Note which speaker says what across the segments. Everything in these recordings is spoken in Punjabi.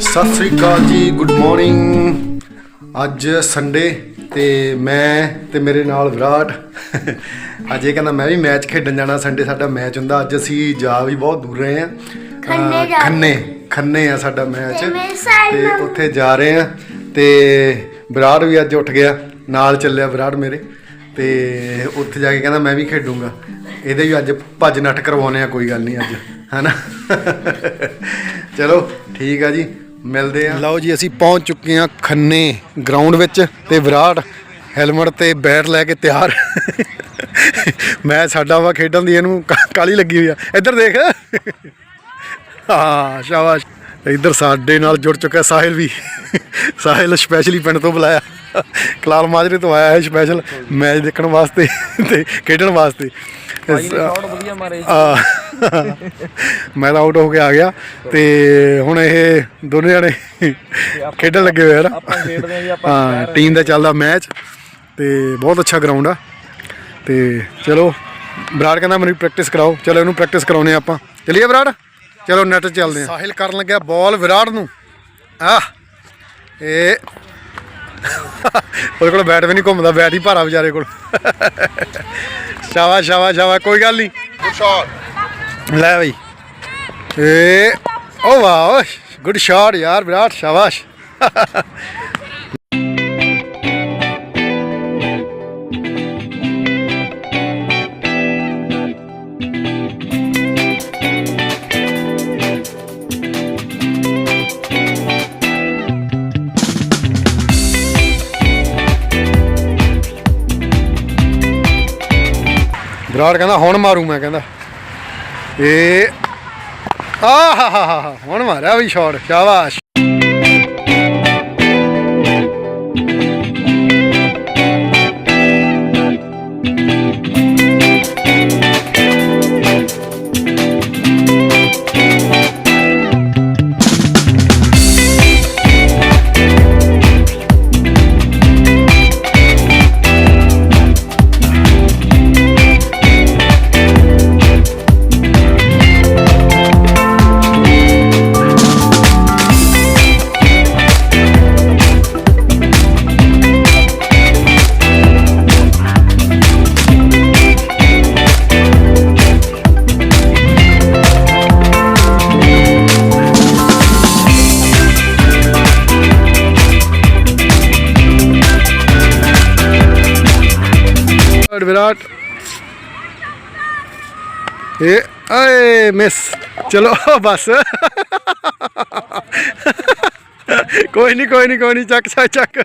Speaker 1: ਸਤਿ ਸ੍ਰੀ ਅਕਾਲ ਜੀ ਗੁੱਡ ਮਾਰਨਿੰਗ ਅੱਜ ਸੰਡੇ ਤੇ ਮੈਂ ਤੇ ਮੇਰੇ ਨਾਲ ਵਿਰਾਟ। ਅੱਜ ਇਹ ਕਹਿੰਦਾ ਮੈਂ ਵੀ ਮੈਚ ਖੇਡਣ ਜਾਣਾ ਸੰਡੇ ਸਾਡਾ ਮੈਚ ਹੁੰਦਾ। ਅੱਜ ਅਸੀਂ ਜਾ ਵੀ ਬਹੁਤ ਦੂਰ ਰਹੇ ਹਾਂ।
Speaker 2: ਖੰਨੇ ਜਾ।
Speaker 1: ਖੰਨੇ ਖੰਨੇ ਆ ਸਾਡਾ ਮੈਚ।
Speaker 2: ਤੇ
Speaker 1: ਉੱਥੇ ਜਾ ਰਹੇ ਆ ਤੇ ਵਿਰਾਟ ਵੀ ਅੱਜ ਉੱਠ ਗਿਆ। ਨਾਲ ਚੱਲਿਆ ਵਿਰਾਟ ਮੇਰੇ। ਤੇ ਉੱਥੇ ਜਾ ਕੇ ਕਹਿੰਦਾ ਮੈਂ ਵੀ ਖੇਡੂੰਗਾ। ਇਹਦੇ ਵੀ ਅੱਜ ਭੱਜ ਨੱਠ ਕਰਵਾਉਣੇ ਆ, ਕੋਈ ਗੱਲ ਨਹੀਂ ਅੱਜ, ਹੈਨਾ? ਚਲੋ, ਠੀਕ ਆ ਜੀ, ਮਿਲਦੇ ਆ। ਲਓ ਜੀ, ਅਸੀਂ ਪਹੁੰਚ ਚੁੱਕੇ ਆ ਖੰਨੇ ਗਰਾਊਂਡ ਵਿੱਚ ਤੇ ਵਿਰਾਟ ਹੈਲਮਟ ਤੇ ਬੈਟ ਲੈ ਕੇ ਤਿਆਰ। ਮੈਂ ਸਾਡਾ ਵਾ ਖੇਡਣ ਦੀ, ਇਹਨੂੰ ਕਾ- ਕਾਹਲੀ ਲੱਗੀ ਹੋਈ ਆ। ਇੱਧਰ ਦੇਖ। ਹਾਂ, ਸ਼ਾਬਾਸ਼। ਇੱਧਰ ਸਾਡੇ ਨਾਲ ਜੁੜ ਚੁੱਕਾ ਸਾਹਿਲ ਵੀ। ਸਾਹਿਲ ਸਪੈਸ਼ਲੀ ਪਿੰਡ ਤੋਂ ਬੁਲਾਇਆ। ਕਲਾਲ ਮਾਜਰੇ ਤੋਂ ਆਇਆ ਹੈ ਸਪੈਸ਼ਲ ਮੈਚ ਦੇਖਣ ਵਾਸਤੇ ਤੇ ਖੇਡਣ ਵਾਸਤੇ।
Speaker 3: ਭਾਈ ਨੇ ਸ਼ਾਟ ਵਧੀਆ ਮਾਰੇ
Speaker 1: ਆ ਮੈਂ ਤਾਂ ਆਊਟ ਹੋ ਕੇ ਆ ਗਿਆ ਤੇ ਹੁਣ ਇਹ ਦੋਨੇ ਜਣੇ ਖੇਡਣ ਲੱਗੇ ਹੋਏ ਆ ਨਾ।
Speaker 3: ਆਪਾਂ ਖੇਡਦੇ ਆ ਜੀ ਆਪਾਂ
Speaker 1: ਹਾਂ ਟੀਮ ਦਾ ਚੱਲਦਾ ਮੈਚ ਤੇ ਬਹੁਤ ਅੱਛਾ ਗਰਾਊਂਡ ਆ। ਤੇ ਚਲੋ ਵਿਰਾਟ ਕਹਿੰਦਾ ਮੈਨੂੰ ਪ੍ਰੈਕਟਿਸ ਕਰਾਓ। ਚਲੋ ਇਹਨੂੰ ਪ੍ਰੈਕਟਿਸ ਕਰਾਉਨੇ ਆਪਾਂ। ਚਲਿਏ ਵਿਰਾਟ? ਚਲੋ ਨੈਟ ਚੱਲਦੇ ਆ ਸਾਹਿਲ ਕਰਨ ਲੱਗਿਆ ਬਾਲ ਵਿਰਾਟ ਨੂੰ। ਆ ਇਹ ਉਹਦੇ ਕੋਲ ਬੈਟ ਵੀ ਨਹੀਂ ਘੁੰਮਦਾ ਬੈਟ ਹੀ ਭਾਰਾ ਵਿਚਾਰੇ ਕੋਲ। ਸ਼ਾਬਾਸ਼ ਸ਼ਾਬਾਸ਼ ਸ਼ਾਬਾਸ਼ ਕੋਈ ਗੱਲ ਨਹੀਂ। ਗੁੱਡ ਸ਼ਾਟ ਲੈ ਬਈ। ਏ ਓ ਵਾਓ ਗੁੱਡ ਸ਼ਾਟ ਯਾਰ ਵਿਰਾਟ ਸ਼ਾਬਾਸ਼। ਵਿਰਾਟ ਕਹਿੰਦਾ ਹੁਣ ਮਾਰੂ ਮੈਂ ਕਹਿੰਦਾ। ਇਹ ਆ ਹੁਣ ਮਾਰਿਆ ਵੀ ਸ਼ਾਟ ਸ਼ਾਬਾਸ਼। ਵਿਰਾਟ। ਵਿਰਾਟ ਏ ਏ ਮਿਸ ਚਲੋ ਬਸ। ਕੋਈ ਨਹੀਂ ਕੋਈ ਨਹੀਂ ਕੋਈ ਨਹੀਂ ਚੱਕ ਚੱਕ ਚੱਕ।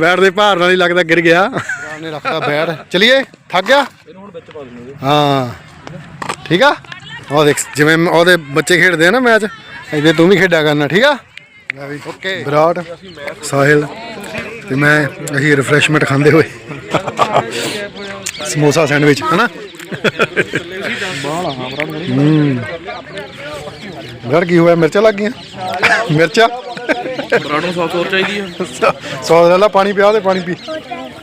Speaker 1: ਬੈਟ ਦੇ ਭਾਰ ਨਾਲ ਹੀ ਲੱਗਦਾ ਗਿਰ ਗਿਆ। ਨੇ ਰੱਖਤਾ ਬੈਟ। ਚਲਿਏ ਥੱਕ ਗਿਆ?
Speaker 3: ਇਹਨੂੰ ਹੁਣ ਵਿੱਚ ਪਾ ਦਿੰਦੇ
Speaker 1: ਹਾਂ। ਠੀਕ ਆ? ਉਹ ਦੇਖ ਜਿਵੇਂ ਉਹਦੇ ਬੱਚੇ ਖੇਡਦੇ ਆ ਨਾ ਮੈਚ ਇਹਦੇ ਤੂੰ ਵੀ ਖੇਡਿਆ ਕਰਨਾ ਠੀਕ ਆ? ਓਕੇ। ਵਿਰਾਟ ਸਾਹਿਲ। ਤੇ ਮੈਂ ਅਸੀਂ ਰਿਫਰੈਸ਼ਮੈਂਟ ਖਾਂਦੇ ਹੋਏ ਸਮੋਸਾ ਸੈਂਡਵਿਚ ਹਨਾ? ਹੂੰ। ਘਰ ਕੀ ਹੋਇਆ? ਮਿਰਚਾਂ ਲੱਗ ਗਈਆਂ? ਮਿਰਚਾਂ?
Speaker 3: ਬਰਾਡ ਨੂੰ ਸੌਸ ਹੋਰ ਚਾਹੀਦੀ ਆ।
Speaker 1: ਸੌ ਲੈ ਲਾ ਪਾਣੀ ਪਿਆ ਤੇ ਪਾਣੀ ਪੀ।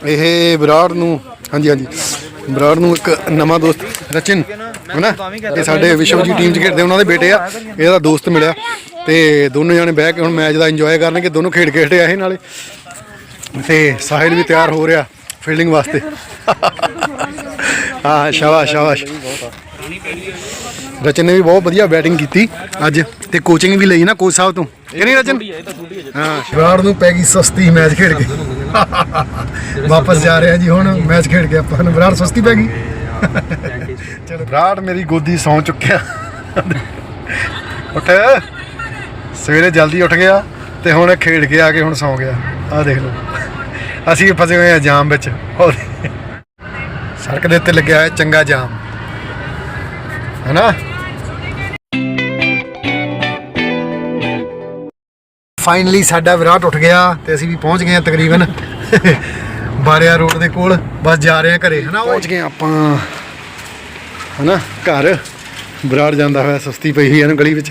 Speaker 1: ਇਹ ਵਿਰਾਟ ਨੂੰ ਹਾਂਜੀ ਹਾਂਜੀ। ਵਿਰਾਟ ਨੂੰ ਇੱਕ ਨਵਾਂ ਦੋਸਤ ਰਚਨ ਹਨਾ? ਇਹ ਸਾਡੇ ਵਿਸ਼ਵ ਜੀ ਟੀਮ ਚ ਖੇਡਦੇ ਉਹਨਾਂ ਦੇ ਬੇਟੇ ਆ। ਇਹਦਾ ਦੋਸਤ ਮਿਲਿਆ ਤੇ ਦੋਨੋਂ ਜਾਣੇ ਬਹਿ ਕੇ ਹੁਣ ਮੈਚ ਦਾ ਇੰਜੋਏ ਕਰਨਗੇ ਦੋਨੋਂ ਖੇਡ ਕੇ ਹਟੇ ਆ ਇਹ ਨਾਲੇ। ਤੇ ਸਾਹਿਲ ਵੀ ਤਿਆਰ ਹੋ ਰਿਹਾ ਫੀਲਡਿੰਗ ਵਾਸਤੇ। ਹਾਂ, ਸ਼ਾਬਾਸ਼ ਸ਼ਾਬਾਸ਼। ਰਚਨ ਨੇ ਵੀ ਬਹੁਤ ਵਧੀਆ ਬੈਟਿੰਗ ਕੀਤੀ ਅੱਜ ਤੇ ਕੋਚਿੰਗ ਵੀ ਲਈ ਨਾ ਕੋਚ ਸਾਹਿਬ ਤੋਂ। ਇਹ ਨਹੀਂ ਰਚਨ?
Speaker 3: ਹਾਂ
Speaker 1: ਵਿਰਾਟ ਨੂੰ ਪੈ ਗਈ ਸਸਤੀ ਮੈਚ ਖੇਡ ਕੇ। ਵਾਪਸ ਜਾ ਰਿਹਾ ਜੀ ਹੁਣ ਮੈਚ ਖੇਡ ਕੇ ਆਪਾਂ ਨੂੰ। ਵਿਰਾਟ ਸਸਤੀ ਪੈ ਗਈ। ਚਲੋ, ਵਿਰਾਟ ਮੇਰੀ ਗੋਦੀ ਸੌਂ ਚੁੱਕਿਆ। ਉੱਠ। ਸਵੇਰੇ ਜਲਦੀ ਉੱਠ ਗਿਆ ਤੇ ਹੁਣ ਖੇਡ ਕੇ ਆ ਕੇ ਹੁਣ ਸੌਂ ਗਿਆ। ਆਹ ਦੇਖ ਲਓ। ਅਸੀਂ ਫਸੇ ਹੋਏ ਆ ਜਾਮ ਵਿੱਚ। ਉਹ ਸੜਕ ਦੇ ਉੱਤੇ ਲੱਗਿਆ ਹੈ ਚੰਗਾ ਜਾਮ। ਹੈਨਾ? ਫਾਈਨਲੀ ਸਾਡਾ ਵਿਰਾਟ ਉੱਠ ਗਿਆ ਤੇ ਅਸੀਂ ਵੀ ਪਹੁੰਚ ਗਏ ਹਾਂ ਤਕਰੀਬਨ ਬਾਰਿਆ ਰੋਡ ਦੇ ਕੋਲ। ਬਸ ਜਾ ਰਹੇ ਹਾਂ ਘਰੇ, ਹਨਾ ਪਹੁੰਚ ਗਏ ਆਪਾਂ। ਹਨਾ? ਘਰ। ਵਿਰਾਟ ਜਾਂਦਾ ਹੋਇਆ, ਸਸਤੀ ਪਈ ਹੋਈ ਹੈ ਨਾ ਗਲੀ ਵਿੱਚ।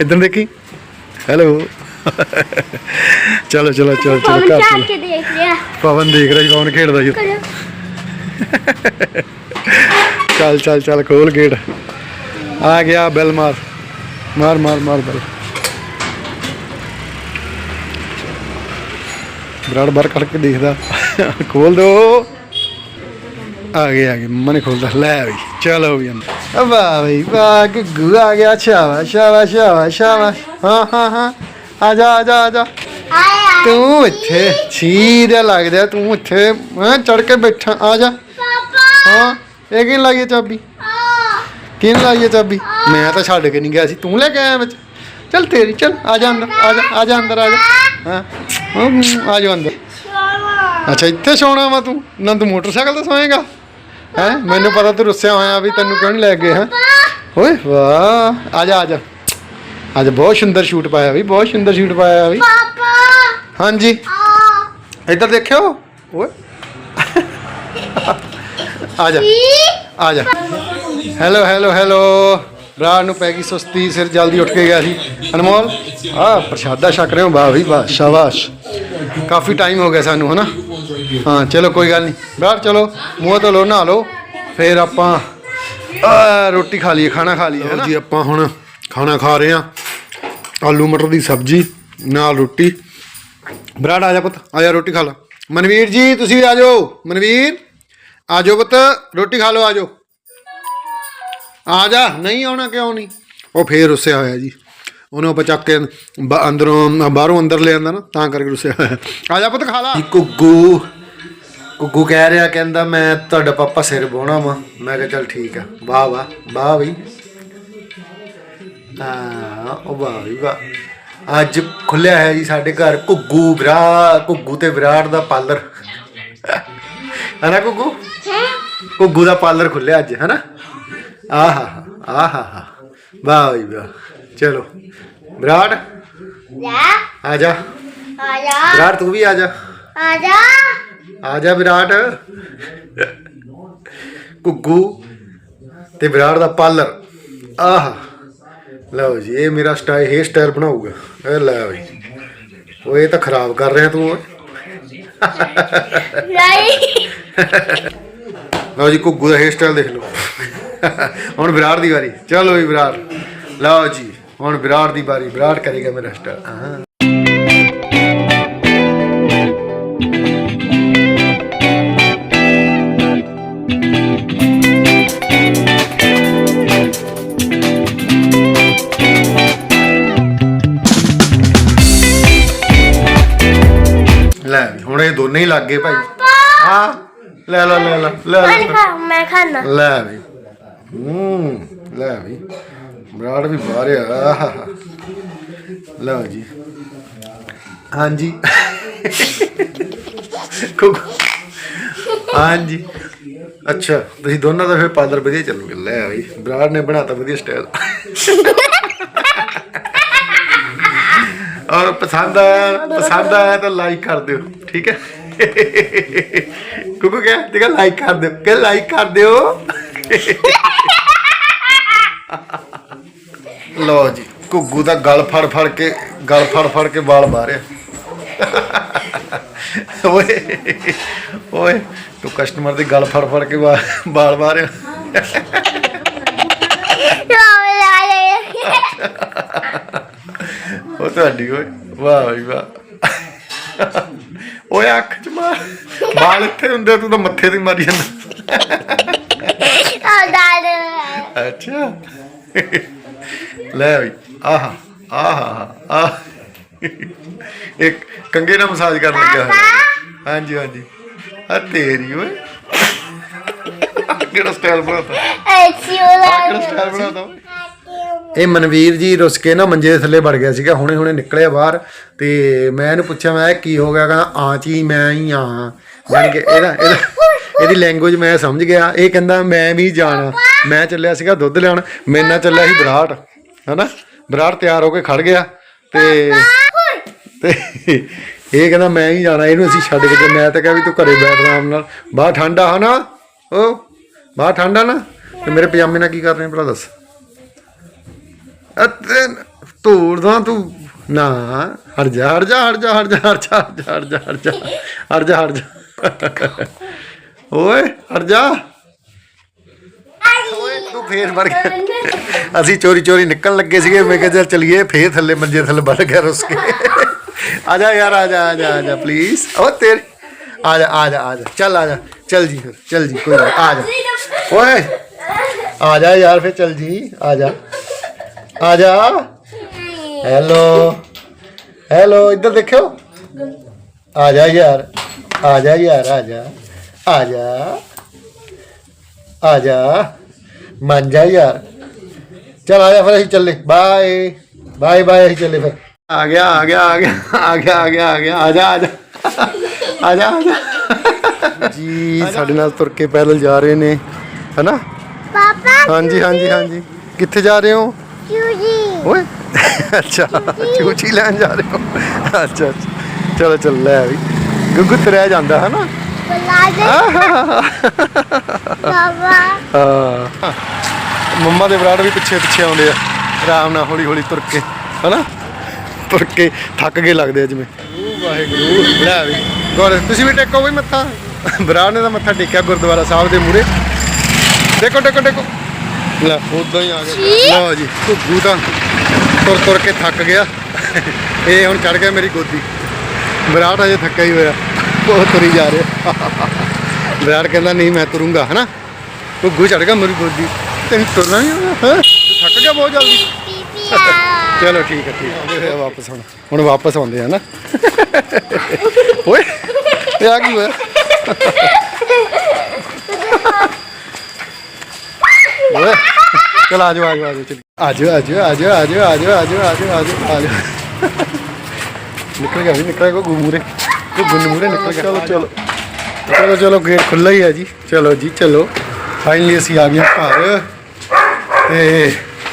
Speaker 1: ਇੱਧਰ ਦੇਖੀ। ਹੈਲੋ ਚਲੋ ਚਲੋ ਚਲੋ ਚਲੋ ਘਰ ਚਲੋ
Speaker 2: ਕੇ ਦੇਖ ਲਿਆ।
Speaker 1: ਪਵਨ ਦੇਖ ਰਿਹਾ ਜੀ ਕੌਣ ਖੇਡਦਾ ਜੀ।
Speaker 2: ਕਰੋ।
Speaker 1: ਚੱਲ ਚੱਲ ਚੱਲ ਖੋਲ ਗੇਟ ਆ ਗਿਆ ਬੈਲ ਮਾਰ। ਮਾਰ ਮਾਰ ਮਾਰ ਬੈਲ। ਬਰਾੜ ਬਾਰ ਕੱਢ ਕੇ ਦੇਖਦਾ। ਖੋਲ ਦੋ। ਆ ਗਿਆ ਆ ਗਿਆ ਮਨੇ ਖੋਲਦਾ। ਲੈ ਬਈ ਚਲੋ ਵੀ ਅੰਦਰ ਵਾਹ ਬਈ ਵਾਹ। ਗੁੱਗੂ ਆ ਗਿਆ। ਸ਼ਾਬਾਸ਼ ਸ਼ਾਬਾਸ਼ ਸ਼ਾਬਾਸ਼ ਸ਼ਾਬਾਸ਼ ਹਾਂ ਹਾਂ ਹਾਂ। ਆ ਜਾ ਆ ਜਾ ਆ ਜਾ। ਤੂੰ ਇੱਥੇ ਛੀ ਦਾ ਲੱਗਦਾ ਤੂੰ ਇੱਥੇ ਮੈਂ ਚੜ ਕੇ ਬੈਠਾ ਆ ਜਾ। ਹਾਂ ਇਹ ਕਿਨ ਲਾਈ ਹੈ ਚਾਬੀ? ਕਿਨ ਲਾਈ ਹੈ ਚਾਬੀ? ਮੈਂ ਤਾਂ ਛੱਡ ਕੇ ਨਹੀਂ ਗਿਆ ਸੀ ਤੂੰ ਲੈ ਕੇ ਆਇਆ ਵਿੱਚ। ਚੱਲ ਤੇਰੀ ਚੱਲ ਆ ਜਾ ਅੰਦਰ ਆ ਜਾ ਆ ਜਾ ਅੰਦਰ ਆ ਜਾ। ਹਾਂ। ਆ ਜਾ ਅੰਦਰ। ਅੱਛਾ ਇੱਥੇ ਸੌਣਾ ਵਾ ਤੂੰ? ਨਾ ਤੂੰ ਮੋਟਰਸਾਈਕਲ ਤੇ ਸੌਏਗਾ? ਹੈ? ਮੈਨੂੰ ਪਤਾ ਤੂੰ ਰੁੱਸਿਆ ਹੋਇਆ ਵੀ ਤੈਨੂੰ ਕਿਉਂ ਨਹੀਂ ਲੈ ਗਏ ਹੈ? ਓਏ ਵਾਹ ਆ ਜਾ ਆ ਜਾ। ਅੱਜ ਬਹੁਤ ਸੁੰਦਰ ਸ਼ੂਟ ਪਾਇਆ ਵੀ ਬਹੁਤ ਸੁੰਦਰ ਸ਼ੂਟ ਪਾਇਆ ਵੀ।
Speaker 2: ਪਾਪਾ।
Speaker 1: ਹਾਂਜੀ।
Speaker 2: ਆ।
Speaker 1: ਇੱਧਰ ਦੇਖਿਓ। ਓਏ। ਆ ਜਾ। ਆ ਜਾ। Hello hello hello. ਰਾਤ ਨੂੰ ਪੈ ਗਈ ਸੁਸਤੀ ਸਿਰ ਜਲਦੀ ਉੱਠ ਕੇ ਗਿਆ ਸੀ। ਅਨਮੋਲ ਆ ਪ੍ਰਸ਼ਾਦਾ ਛਕ ਰਹੇ ਹੋ? ਵਾਹ ਵੀ ਵਾਹ ਸ਼ਾਬਾਸ਼। ਕਾਫੀ ਟਾਈਮ ਹੋ ਗਿਆ ਸਾਨੂੰ ਹਨਾ? ਹਾਂ ਚਲੋ ਕੋਈ ਗੱਲ ਨਹੀਂ। ਬਾਹਰ ਚਲੋ ਮੂੰਹ ਤੋਂ ਲੋ ਨਹਾ ਲਓ। ਫਿਰ ਆਪਾਂ ਆ, ਰੋਟੀ ਖਾ ਲਈਏ ਖਾਣਾ ਖਾ ਲਈਏ ਜੀ ਆਪਾਂ ਹੁਣ ਖਾਣਾ ਖਾ ਰਹੇ ਆ ਆਲੂ ਮਟਰ ਦੀ ਸਬਜ਼ੀ, ਨਾਲ ਰੋਟੀ। ਬਰਾੜ ਆ ਜਾ ਪੁੱਤ, ਆ ਜਾ ਰੋਟੀ ਖਾ ਲਾ। ਮਨਵੀਰ ਜੀ, ਤੁਸੀਂ ਆ ਜਾਓ। ਮਨਵੀਰ, ਆ ਜਾਓ ਪੁੱਤ, ਰੋਟੀ ਖਾ ਲਓ, ਆ ਜਾਓ। ਆ ਜਾ, ਨਹੀਂ ਆਉਣਾ ਕਿਉਂ ਨਹੀਂ? ਉਹ ਫੇਰ ਰੁੱਸਿਆ ਹੋਇਆ ਜੀ। ਉਹਨੂੰ ਆਪਾਂ ਚੱਕ ਕੇ ਅੰਦਰੋਂ, ਬਾਹਰੋਂ ਅੰਦਰ ਲੈ ਆਂਦਾ ਨਾ, ਤਾਂ ਕਰਕੇ ਰੁੱਸਿਆ ਹੋਇਆ। ਆ ਜਾ ਪੁੱਤ, ਖਾ ਲਾ। ਕੁੱਗੂ ਕੁੱਗੂ ਕਹਿ ਰਿਹਾ, ਕਹਿੰਦਾ ਮੈਂ ਤੁਹਾਡਾ ਪਾਪਾ ਸਿਰ ਬੋਣਾ ਵਾ। ਮੈਂ ਕਿਹਾ ਚੱਲ ਠੀਕ ਆ। ਵਾਹ ਵਾਹ ਵਾਹ ਬਈ। ਹਾਂ ਉਹ ਵਾਹ ਵੀ ਵਾਹ। ਅੱਜ ਖੁੱਲਿਆ ਹੈ ਜੀ ਸਾਡੇ ਘਰ ਘੁੱਗੂ ਵਿਰਾ ਘੁੱਗੂ ਤੇ ਵਿਰਾਟ ਦਾ ਪਾਰਲਰ। ਹਨਾ ਘੁੱਗੂ? ਘੁੱਗੂ ਦਾ ਪਾਰਲਰ ਖੁੱਲਿਆ ਅੱਜ ਹਨਾ? ਆਹਾ ਆਹਾ ਵਾਹ ਵੀ ਵਾਹ। ਚਲੋ। ਵਿਰਾਟ? ਆ ਜਾ।
Speaker 2: ਆ ਜਾ।
Speaker 1: ਵਿਰਾਟ ਤੂੰ ਵੀ ਆ ਜਾ।
Speaker 2: ਆ ਜਾ।
Speaker 1: ਆ ਜਾ ਵਿਰਾਟ। ਘੁੱਗੂ ਤੇ ਵਿਰਾਟ ਦਾ ਪਾਰਲਰ। ਆਹਾ। ਲਓ ਜੀ, ਇਹ ਮੇਰਾ ਸਟਾਈਲ ਹੇਅਰ ਸਟਾਈਲ ਬਣਾਊਗਾ। ਇਹ ਲੈ ਬਈ। ਉਹ ਇਹ ਤਾਂ ਖਰਾਬ ਕਰ ਰਿਹਾ ਤੂੰ।
Speaker 2: ਨਹੀਂ
Speaker 1: ਲਓ ਜੀ, ਘੁੱਗੂ ਦਾ ਹੇਅਰ ਸਟਾਈਲ ਦੇਖ ਲਓ। ਹੁਣ ਵਿਰਾਟ ਦੀ ਵਾਰੀ। ਚਲੋ ਵੀ ਵਿਰਾਟ। ਲਓ ਜੀ, ਹੁਣ ਵਿਰਾਟ ਦੀ ਵਾਰੀ। ਵਿਰਾਟ ਕਰੇਗਾ ਮੇਰਾ ਸਟਾਈਲ। ਹਾਂ। ਲੈ ਵੀ, ਹੁਣ ਇਹ ਦੋਨੇ ਹੀ ਲੱਗ ਗਏ ਭਾਈ। ਹਾਂ ਲੈ ਲੈ ਲੈ ਲੈ ਲੈ
Speaker 2: ਮੈਂ
Speaker 1: ਲੈ
Speaker 2: ਖਾ ਮੈਂ ਖਾਣਾ।
Speaker 1: ਲੈ ਵੀ। ਹੂੰ ਲੈ ਵੀ। ਬਰਾੜ ਵੀ ਬਾਹਰ ਆ। ਆਹਾ ਲਓ ਜੀ। ਹਾਂਜੀ। ਕੁਕ ਹਾਂਜੀ। ਅੱਛਾ ਤੁਸੀਂ ਦੋਨਾਂ ਦਾ ਫਿਰ ਪਾਰਲਰ ਵਧੀਆ ਚੱਲੂਗਾ। ਲੈ ਬਈ ਬਰਾੜ ਨੇ ਬਣਾਤਾ ਵਧੀਆ ਸਟਾਈਲ। ਔਰ ਪਸੰਦ ਆਇਆ ਪਸੰਦ ਆਇਆ ਤਾਂ ਲਾਈਕ ਕਰ ਦਿਓ, ਠੀਕ ਹੈ? ਕੁਕੂ ਕਹਿ ਤੇ ਲਾਈਕ ਕਰ ਦਿਓ ਕਿ ਲਾਈਕ ਕਰ ਦਿਓ। ਲਓ ਜੀ ਘੁੱਗੂ ਦਾ ਗਲ ਫੜ ਫੜ ਕੇ, ਗਲ ਫੜ ਫੜ ਕੇ ਵਾਲ ਬਾਹਰਿਆ ਓਏ ਓਏ, ਤੂੰ ਕਸਟਮਰ ਦੇ ਗਲ ਫੜ ਫੜ ਕੇ ਵਾ- ਵਾਲ ਬਾਹਰਿਆ ਉਹ ਤੁਹਾਡੀ ਓਏ ਵਾਹ ਬਈ ਵਾਹ। ਓਏ ਅੱਖ ਚ ਮਾਰ। ਵਾਲ ਇੱਥੇ ਹੁੰਦੇ ਤੂੰ ਤਾਂ ਮੱਥੇ ਤੇ ਮਾਰੀ ਜਾਂਦਾ। ਅੱਛਾ। ਲੈ ਬਈ ਆਹਾ ਆਹਾ ਆਹ ਇੱਕ ਕੰਗੇ ਨਾਲ ਮਸਾਜ ਕਰਨ ਲੱਗਾ ਹੋਇਆ। ਹਾਂਜੀ ਹਾਂਜੀ। ਆ ਤੇਰੀ ਓਏ। ਕਿਹੜਾ ਸਟਾਈਲ ਬਣਾਤਾ? ਆਹ ਕਿਹੜਾ ਸਟਾਈਲ ਬਣਾਤਾ? ਇਹ ਮਨਵੀਰ ਜੀ ਰੁੱਸ ਕੇ ਨਾ ਮੰਜੇ ਦੇ ਥੱਲੇ ਵੜ ਗਿਆ ਸੀਗਾ, ਹੁਣੇ ਹੁਣੇ ਨਿਕਲਿਆ ਬਾਹਰ ਤੇ ਮੈਂ ਇਹਨੂੰ ਪੁੱਛਿਆ, ਮੈਂ ਕਿਹਾ, ਕੀ ਹੋ ਗਿਆ? ਕਹਿੰਦਾ ਆ ਚੀ ਮੈਂ ਹੀ ਆ ਜਾਣ ਕੇ ਇਹਦਾ ਇਹਦਾ, ਇਹਦੀ ਲੈਂਗੁਏਜ ਮੈਂ ਸਮਝ ਗਿਆ। ਇਹ ਕਹਿੰਦਾ, ਮੈਂ ਵੀ ਜਾਣਾ। ਮੈਂ ਚੱਲਿਆ ਸੀਗਾ ਦੁੱਧ ਲੈਣ, ਮੇਰੇ ਨਾਲ ਚੱਲਿਆ ਸੀ ਵਿਰਾਟ ਹਨਾ? ਵਿਰਾਟ ਤਿਆਰ ਹੋ ਕੇ ਖੜ ਗਿਆ ਤੇ ਤੇ ਇਹ ਕਹਿੰਦਾ, ਮੈਂ ਹੀ ਜਾਣਾ। ਇਹਨੂੰ ਅਸੀਂ ਛੱਡ ਕੇ, ਮੈਂ ਤਾਂ ਕਿਹਾ ਵੀ ਤੂੰ ਘਰੇ ਬੈਠ ਆਰਾਮ ਨਾਲ। ਬਾਹਰ ਠੰਡਾ ਹਨਾ? ਉਹ ਬਾਹਰ ਠੰਡਾ ਨਾ? ਤੇ ਮੇਰੇ ਪਜਾਮੇ ਨਾਲ ਕੀ ਕਰ ਰਹੇ ਭਲਾ ਦੱਸ? ਅਤੇ ਧੂੜਦਾ ਤੂੰ ਨਾ ਹਟ ਜਾ ਹਟ ਜਾ ਹਟ ਜਾ ਹਟ ਜਾ ਹਟ ਜਾ ਹਟ ਜਾ ਹਟ ਜਾ ਹਟ ਜਾ ਹਟ ਜਾ ਓਏ ਹਟ ਜਾ ਓਏ ਤੂੰ ਫੇਰ ਵੜ ਗਿਆ ਅਸੀਂ ਚੋਰੀ ਚੋਰੀ ਨਿਕਲਣ ਲੱਗੇ ਸੀਗੇ ਮੈਂ ਕਿਹਾ ਚੱਲ ਚਲੀਏ ਫੇਰ ਥੱਲੇ ਮੰਜੇ ਥੱਲੇ ਵੜ ਗਿਆ ਰੁੱਸ ਕੇ ਆ ਜਾ ਯਾਰ ਆ ਜਾ ਆ ਜਾ ਆ ਜਾ ਪਲੀਜ਼ ਓ ਤੇਰੇ ਆ ਜਾ ਆ ਜਾ ਆ ਜਾ ਚੱਲ ਆ ਜਾ ਚੱਲ ਜੀ ਫਿਰ ਚੱਲ ਜੀ ਕੋਈ ਗੱਲ ਆ ਜਾ ਓਏ ਆ ਜਾ ਯਾਰ ਫਿਰ ਚੱਲ ਜੀ ਆ ਜਾ ਆ ਜਾ। ਹੈਲੋ ਹੈਲੋ ਇੱਧਰ ਦੇਖਿਓ। ਆ ਜਾ ਯਾਰ। ਆ ਜਾ ਯਾਰ ਆ ਜਾ। ਆ ਜਾ। ਆ ਜਾ। ਮੰਨ ਜਾ ਯਾਰ। ਚਲ ਆ ਜਾ ਫਿਰ ਅਸੀਂ ਚੱਲੇ। ਬਾਏ ਬਾਏ ਬਾਏ ਅਸੀਂ ਚੱਲੇ ਫਿਰ। ਆ ਗਿਆ ਆ ਗਿਆ ਆ ਗਿਆ ਆ ਗਿਆ ਆ ਗਿਆ ਆ ਗਿਆ। ਆ ਜਾ ਆ ਜਾ। ਆ ਜਾ ਆ ਜਾ। ਜੀ ਸਾਡੇ ਨਾਲ ਤੁਰ ਕੇ ਪੈਦਲ ਜਾ ਰਹੇ ਨੇ। ਹਨਾ?
Speaker 2: ਪਾਪਾ
Speaker 1: ਹਾਂਜੀ ਹਾਂਜੀ ਹਾਂਜੀ। ਕਿੱਥੇ ਜਾ ਰਹੇ ਹੋ?
Speaker 2: ਚੂਜੀ
Speaker 1: ਓਏ ਅੱਛਾ ਚੂਚੀ ਲੈਣ ਜਾ ਰਹੇ ਹੋ। ਅੱਛਾ ਅੱਛਾ। ਚਲੋ ਚੱਲ ਲੈ ਵੀ। ਗੁੱਗੂ ਤੇ ਰਹਿ ਜਾਂਦਾ ਹੈ ਨਾ
Speaker 2: ਬਲਾਜੇ ਪਾਪਾ
Speaker 1: ਹਾਂ। ਮੰਮਾ ਦੇ ਬਰਾੜ ਵੀ ਪਿੱਛੇ ਪਿੱਛੇ ਆਉਂਦੇ ਆ। ਆਰਾਮ ਨਾਲ ਹੌਲੀ ਹੌਲੀ ਤੁਰ ਕੇ ਹਨਾ? ਤੁਰ ਕੇ ਥੱਕ ਗਏ ਲੱਗਦੇ ਆ ਜਿਵੇਂ ਵਾਹਿਗੁਰੂ ਲੈ ਵੀ। ਗੁਰ ਤੁਸੀਂ ਵੀ ਟੇਕੋ ਵੀ ਮੱਥਾ। ਬਰਾੜ ਨੇ ਤਾਂ ਮੱਥਾ ਟੇਕਿਆ ਗੁਰਦੁਆਰਾ ਸਾਹਿਬ ਦੇ ਮੂਹਰੇ। ਦੇਖੋ ਟੇਕੋ ਟੇਕੋ ਲੈ ਉਦਾਂ ਹੀ ਆ ਗਿਆ ਲਓ ਜੀ ਘੁੱਗੂ ਤਾਂ ਤੁਰ ਤੁਰ ਕੇ ਥੱਕ ਗਿਆ। ਇਹ ਹੁਣ ਚੜ ਗਿਆ ਮੇਰੀ ਗੋਦੀ। ਵਿਰਾਟ ਅਜੇ ਥੱਕਿਆ ਹੀ ਹੋਇਆ। ਉਹ ਤੁਰੀ ਜਾ ਰਿਹਾ। ਵਿਰਾਟ ਕਹਿੰਦਾ ਨਹੀਂ ਮੈਂ ਤੁਰੂੰਗਾ ਹਨਾ? ਘੁੱਗੂ ਚੜ ਗਿਆ ਮੇਰੀ ਗੋਦੀ। ਤੈਨੂੰ ਤੁਰਨਾ ਨਹੀਂ ਹੈਂ? ਥੱਕ ਗਿਆ ਬਹੁਤ ਜਲਦੀ। ਚਲੋ ਠੀਕ ਹੈ ਠੀਕ ਹੈ ਵਾਪਸ ਹੁਣ ਹੁਣ ਵਾਪਸ ਆਉਂਦੇ ਆ ਨਾ ਓਏ ਇਹ ਆ ਕੀ ਹੋਇਆ? ਓਏ ਚਲ ਆ ਜਾਓ ਆ ਜਾਓ ਆ ਜਾਓ ਆ ਜਾਓ ਆ ਜਾਓ ਆ ਜਾਓ ਆ ਜਾਓ ਆ ਜਾਓ ਆ ਜਾਓ ਆ ਜਾਓ ਆ ਜਾਓ ਨਿਕਲ ਗਿਆ ਵੀ ਨਿਕਲ ਗਿਆ ਗੁਮੂਰੇ ਕੋ ਗੁੰਮੂਰੇ ਨਿਕਲ ਗਿਆ ਚਲੋ ਚਲੋ ਚਲੋ ਚਲੋ ਗੇਟ ਖੁੱਲਾ ਹੀ ਹੈ ਜੀ ਚਲੋ ਜੀ ਚਲੋ ਫਾਈਨਲੀ ਅਸੀਂ ਆ ਗਏ ਘਰ ਤੇ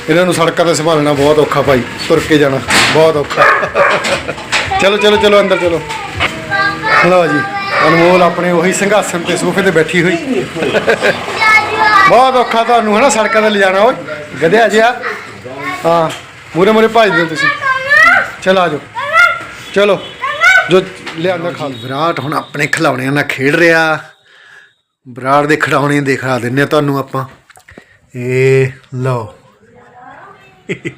Speaker 1: ਇਹਨਾਂ ਨੂੰ ਸੜਕਾਂ ਤੇ ਸੰਭਾਲਣਾ ਬਹੁਤ ਔਖਾ ਭਾਈ ਤੁਰ ਕੇ ਜਾਣਾ ਬਹੁਤ ਔਖਾ ਚਲੋ ਚਲੋ ਚਲੋ ਅੰਦਰ ਚਲੋ ਲਓ ਜੀ ਅਨਮੋਲ ਆਪਣੇ ਉਹੀ ਸਿੰਘਾਸਨ ਤੇ ਸੋਫੇ ਤੇ ਬੈਠੀ ਹੋਈ ਬਹੁਤ ਔਖਾ ਤੁਹਾਨੂੰ ਹਨਾ ਸੜਕਾਂ ਤੇ ਲਿਜਾਣਾ, ਓਏ। ਗਧਿਆ ਜਿਹਾ। ਹਾਂ, ਮੂਰੇ ਮੂਰੇ ਭੱਜਦੇ ਹੋ ਤੁਸੀਂ। ਚਲ ਆ ਜਾਓ। ਚਲੋ, ਜੋ ਲਿਆਂਦਾ ਖਾ ਵਿਰਾਟ ਹੁਣ ਆਪਣੇ ਖਿਡੌਣਿਆਂ ਨਾਲ ਖੇਡ ਰਿਹਾ। ਵਿਰਾਟ ਦੇ ਖਿਡੌਣੇ ਦਿਖਾ ਦਿੰਨੇ ਆ ਤੁਹਾਨੂੰ ਆਪਾਂ। ਇਹ ਲਓ। ਇਹ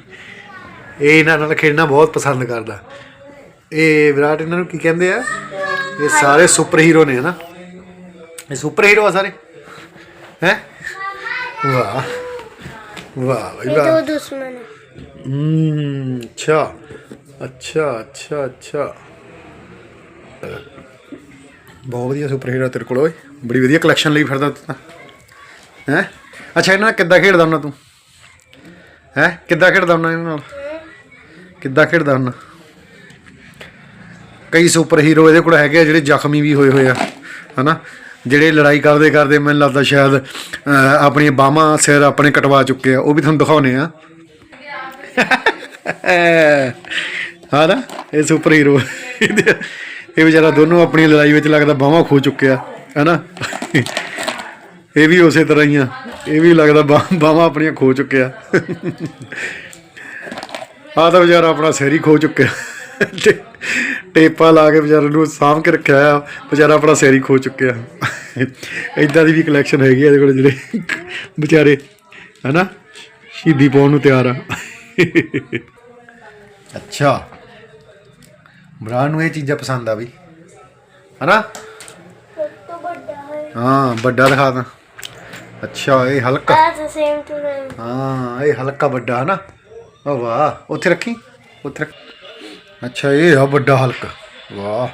Speaker 1: ਇਹਨਾਂ ਨਾਲ ਖੇਡਣਾ ਬਹੁਤ ਪਸੰਦ ਕਰਦਾ। ਇਹ ਵਿਰਾਟ ਇਹਨਾਂ ਨੂੰ ਕੀ ਕਹਿੰਦੇ ਆ? ਇਹ ਸਾਰੇ ਸੁਪਰ ਹੀਰੋ ਨੇ ਹਨਾ। ਇਹ ਸੁਪਰ ਹੀਰੋ ਆ ਸਾਰੇ। ਹੈ? ਵਾਹ ਵਾਹ ਵਾਹ
Speaker 2: ਦੋ ਦੁਸ਼ਮਣ
Speaker 1: ਹਮ ਅੱਛਾ ਅੱਛਾ ਅੱਛਾ ਅੱਛਾ। ਬਹੁਤ ਵਧੀਆ ਸੁਪਰ ਹੀਰੋ ਤੇਰੇ ਕੋਲ ਓਏ। ਬੜੀ ਵਧੀਆ ਕਲੈਕਸ਼ਨ ਲਈ ਫਿਰਦਾ ਤੂੰ ਤਾਂ। ਹੈ? ਅੱਛਾ ਇਹਨਾਂ ਨਾਲ ਕਿੱਦਾਂ ਖੇਡਦਾ ਹੁੰਦਾ ਤੂੰ? ਹੈ? ਕਿੱਦਾਂ ਖੇਡਦਾ ਹੁੰਦਾ ਇਹਨਾਂ ਨਾਲ? ਕਿੱਦਾਂ ਖੇਡਦਾ ਹੁੰਦਾ? ਕਈ ਸੁਪਰ ਹੀਰੋ ਇਹਦੇ ਕੋਲ ਹੈਗੇ ਆ ਜਿਹੜੇ ਜ਼ਖਮੀ ਵੀ ਹੋਏ ਹੋਏ ਆ ਹਨਾ? ਜਿਹੜੇ ਲੜਾਈ ਕਰਦੇ ਕਰਦੇ ਮੈਨੂੰ ਲੱਗਦਾ ਸ਼ਾਇਦ ਅਹ, ਆਪਣੀਆਂ ਬਾਹਾਂ ਸਿਰ ਆਪਣੇ ਕਟਵਾ ਚੁੱਕੇ ਆ। ਉਹ ਵੀ ਤੁਹਾਨੂੰ ਦਿਖਾਉਣੇ ਆ। ਹਾਂ ਨਾ ਇਹ ਸੁਪਰ ਹੀਰੋ ਇਹ ਵਿਚਾਰਾ ਦੋਨੋਂ ਆਪਣੀ ਲੜਾਈ ਵਿੱਚ ਲੱਗਦਾ ਬਾਹਾਂ ਖੋ ਚੁੱਕਿਆ ਹੈਨਾ ਇਹ ਵੀ ਉਸੇ ਤਰ੍ਹਾਂ ਹੀ ਆ। ਇਹ ਵੀ ਲੱਗਦਾ ਬਾਹਾਂ ਆਪਣੀਆਂ ਖੋ ਚੁੱਕਿਆ ਆ। ਤਾਂ ਵਿਚਾਰਾ ਆਪਣਾ ਸਿਰ ਹੀ ਖੋ ਚੁੱਕਿਆ। ਟੇਪਾ ਲਾ ਕੇ ਵਿਚਾਰੇ ਨੂੰ ਸਾਂਭ ਕੇ ਰੱਖਿਆ ਆ ਵਿਚਾਰਾ ਆਪਣਾ ਸਿਰ ਹੀ ਖੋ ਚੁੱਕਿਆ। ਇਦਾਂ ਦੀ ਵੀ ਕਲੈਕਸ਼ਨ ਹੈਗੀ ਆ ਇਹਦੇ ਕੋਲ ਜਿਹੜੇ ਵਿਚਾਰੇ ਹੈਨਾ? ਸ਼ਹੀਦੀ ਪਾਉਣ ਨੂੰ ਤਿਆਰ ਆ। ਅੱਛਾ। ਬਰਾ ਨੂੰ ਇਹ ਚੀਜ਼ਾਂ ਪਸੰਦ ਆ ਵੀ ਹਨਾ?
Speaker 2: ਹੈ।
Speaker 1: ਹਾਂ ਵੱਡਾ ਦਿਖਾ ਦਾਂ। ਅੱਛਾ ਇਹ ਹਲਕਾ।
Speaker 2: ਐਸ ਸੇਮ ਟੂ ਸੇਮ
Speaker 1: ਹਾਂ। ਇਹ ਹਲਕਾ ਵੱਡਾ ਹਨਾ? ਓ ਵਾਹ। ਉੱਥੇ ਰੱਖੀ? ਉੱਥੇ ਰੱਖ अच्छा ये है बड़ा हल्क। वाह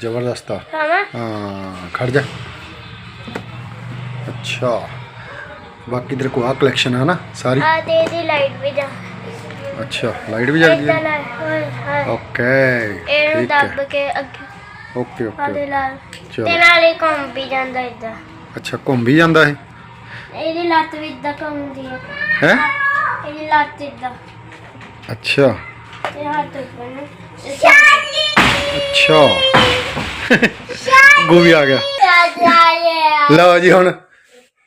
Speaker 1: ज़बरदस्त। हाँ
Speaker 2: खड़ हाँ, जा। अच्छा बाकी तेरे
Speaker 1: को आ कलेक्शन है
Speaker 2: ना
Speaker 1: सारी?
Speaker 2: आ, दे दे
Speaker 1: लाइट
Speaker 2: भी
Speaker 1: जा। अच्छा
Speaker 2: लाइट भी जाती
Speaker 1: है?
Speaker 2: ओके
Speaker 1: ओके
Speaker 2: ओके
Speaker 1: अच्छा
Speaker 2: ਤੇ भी ਘੁੰਮ है?
Speaker 1: अच्छा।
Speaker 2: ਤੇ ਹੱਥ ਉੱਪਰ
Speaker 1: ਅੱਛਾ ਆ ਗਿਆ। ਲਓ ਜੀ ਹੁਣ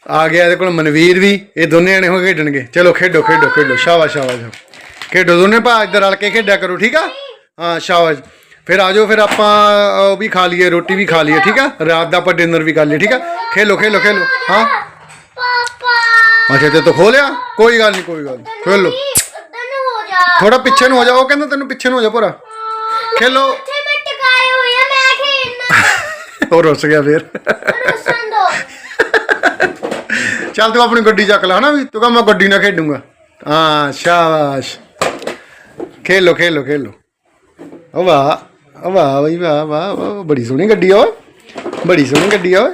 Speaker 1: ਆ ਗਿਆ ਇਹਦੇ ਕੋਲ ਮਨਵੀਰ ਵੀ ਇਹ ਦੋਨੇ ਜਣੇ ਹੋ ਕੇ ਖੇਡਣਗੇ। ਚਲੋ ਖੇਡੋ ਖੇਡੋ ਖੇਡੋ ਸ਼ਾਬਾਸ਼ ਸ਼ਾਬਾਸ਼। ਖੇਡੋ ਦੋਨੇ ਭਾ ਇੱਧਰ ਰਲ ਕੇ ਖੇਡਿਆ ਕਰੋ ਠੀਕ ਆ? ਹਾਂ ਸ਼ਾਬਾਸ਼। ਫਿਰ ਆ ਜਾਓ ਫਿਰ ਆਪਾਂ ਉਹ ਵੀ ਖਾ ਲਈਏ ਰੋਟੀ ਵੀ ਖਾ ਲਈਏ ਠੀਕ ਆ? ਰਾਤ ਦਾ ਆਪਾਂ ਡਿਨਰ ਵੀ ਕਰ ਲਈਏ ਠੀਕ ਆ? ਖੇਲੋ ਖੇਲੋ ਖੇਲੋ। ਹਾਂ?
Speaker 2: ਪਾਪਾ।
Speaker 1: ਅੱਛਾ ਤੇ ਤੂੰ ਖੋਲਿਆ ਕੋਈ ਗੱਲ ਨਹੀਂ ਕੋਈ ਗੱਲ ਨੀ। ਖੇਲੋ। ਥੋੜਾ ਪਿੱਛੇ ਨੂੰ ਹੋ ਜਾ ਉਹ ਕਹਿੰਦਾ ਤੈਨੂੰ ਪਿੱਛੇ ਨੂੰ ਹੋ ਜਾ ਪੂਰਾ ਖੇਲੋ।
Speaker 2: ਉੱਥੇ ਮੈਂ ਟਿਕਾਏ ਹੋਏ ਆ ਮੈਂ ਖੇਡਣਾ
Speaker 1: ਉਹ ਰੁੱਸ ਗਿਆ ਫੇਰ।
Speaker 2: ਰੁੱਸਣ ਦੋ।
Speaker 1: ਚੱਲ ਤੂੰ ਆਪਣੀ ਗੱਡੀ ਚੱਕ ਲੈ ਹਨਾ ਵੀ? ਤੂੰ ਕਹ ਮੈਂ ਗੱਡੀ ਨਾਲ ਖੇਡੂੰਗਾ। ਹਾਂ ਸ਼ਾਬਾਸ਼। ਖੇਲੋ ਖੇਲੋ ਖੇਲੋ। ਓ ਵਾਹ ਓ ਵਾਹ ਬਈ ਵਾਹ ਵਾਹ ਵਾਹ, ਬੜੀ ਸੋਹਣੀ ਗੱਡੀ ਆ ਓਏ। ਬੜੀ ਸੋਹਣੀ ਗੱਡੀ ਆ ਓਏ।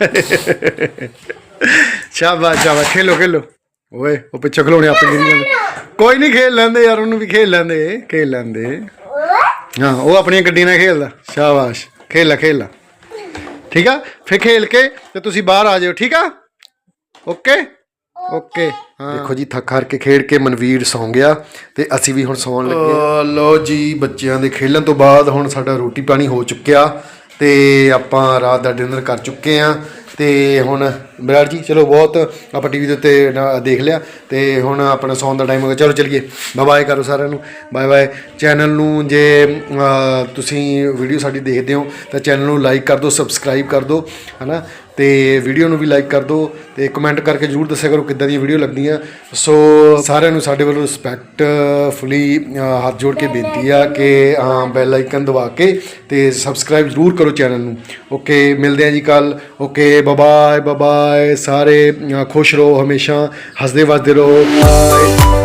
Speaker 1: ਸ਼ਾਬਾਸ਼ ਸ਼ਾਬਾਸ਼। ਖੇਲੋ ਖੇਲੋ। ਓਏ ਉਹ ਪਿੱਛੇ ਖਲੋਣੇ ਆਪੇ ਗਿਰੀ ਜਾਂਦੇ। ਕੋਈ ਨਹੀਂ ਖੇਲ ਲੈਂਦੇ ਯਾਰ ਉਹਨੂੰ ਵੀ ਖੇਲ ਲੈਂਦੇ ਖੇਲ ਲੈਂਦੇ। ਹਾਂ ਉਹ ਆਪਣੀ ਗੱਡੀ ਨਾਲ ਖੇਲਦਾ। ਸ਼ਾਬਾਸ਼। ਖੇਲਾ ਖੇਲਾ ਠੀਕ ਆ? ਫਿਰ ਖੇਲ ਕੇ ਤੇ ਤੁਸੀਂ ਬਾਹਰ ਆ ਜਾਓ ਠੀਕ ਆ? ਓਕੇ? ਓਕੇ। ਹਾਂ। ਦੇਖੋ ਜੀ ਥੱਕ ਹਾਰ ਕੇ ਖੇਡ ਕੇ ਮਨਵੀਰ ਸੌਂ ਗਿਆ ਤੇ ਅਸੀਂ ਵੀ ਹੁਣ ਸੌਣ ਲੱਗੇ ਆ ਲਓ ਜੀ ਬੱਚਿਆਂ ਦੇ ਖੇਲਣ ਤੋਂ ਬਾਅਦ ਹੁਣ ਸਾਡਾ ਰੋਟੀ ਪਾਣੀ ਹੋ ਚੁੱਕਿਆ ਤੇ ਆਪਾਂ ਰਾਤ ਦਾ ਡਿਨਰ ਕਰ ਚੁੱਕੇ ਆ ਤੇ ਹੁਣ ਵਿਰਾਟ ਜੀ, ਚਲੋ ਬਹੁਤ ਆਪਾਂ ਟੀਵੀ ਦੇ ਉੱਤੇ ਦੇਖ ਲਿਆ ਤੇ ਹੁਣ ਆਪਣਾ ਸੌਣ ਦਾ ਟਾਈਮ ਹੋ ਗਿਆ। ਚਲੋ ਚਲੀਏ। ਬਾਏ ਬਾਏ ਕਰੋ ਸਾਰਿਆਂ ਨੂੰ। ਬਾਏ ਬਾਏ ਚੈਨਲ ਨੂੰ ਜੇ ਤੁਸੀਂ ਵੀਡੀਓ ਸਾਡੀ ਦੇਖਦੇ ਹੋ, ਤਾਂ ਚੈਨਲ ਨੂੰ ਲਾਈਕ ਕਰ ਦਿਓ ਸਬਸਕ੍ਰਾਈਬ ਕਰ ਦਿਓ, ਹਨਾ? ਤੇ ਵੀਡੀਓ ਨੂੰ ਵੀ ਲਾਈਕ ਕਰ ਦਿਓ ਤੇ ਕਮੈਂਟ ਕਰਕੇ ਜਰੂਰ ਦੱਸਿਆ ਕਰੋ ਕਿੱਦਾਂ ਦੀਆਂ ਵੀਡੀਓ ਲੱਗਦੀਆਂ। ਸੋ ਸਾਰਿਆਂ ਨੂੰ ਸਾਡੇ ਵੱਲੋਂ ਰਿਸਪੈਕਟਫੁਲੀ ਹੱਥ ਜੋੜ ਕੇ ਬੇਨਤੀ ਆ ਕਿ ਬੈਲ ਆਈਕਨ ਦਬਾ ਕੇ ਤੇ ਸਬਸਕ੍ਰਾਈਬ ਜਰੂਰ ਕਰੋ ਚੈਨਲ ਨੂੰ। ਓਕੇ ਮਿਲਦੇ ਆ ਜੀ ਕੱਲ ਓਕੇ ਬਾਏ ਬਾਏ ਸਾਰੇ ਖੁਸ਼ ਰਹੋ ਹਮੇਸ਼ਾ ਹੱਸਦੇ ਵੱਸਦੇ ਰਹੋ ਬਾਏ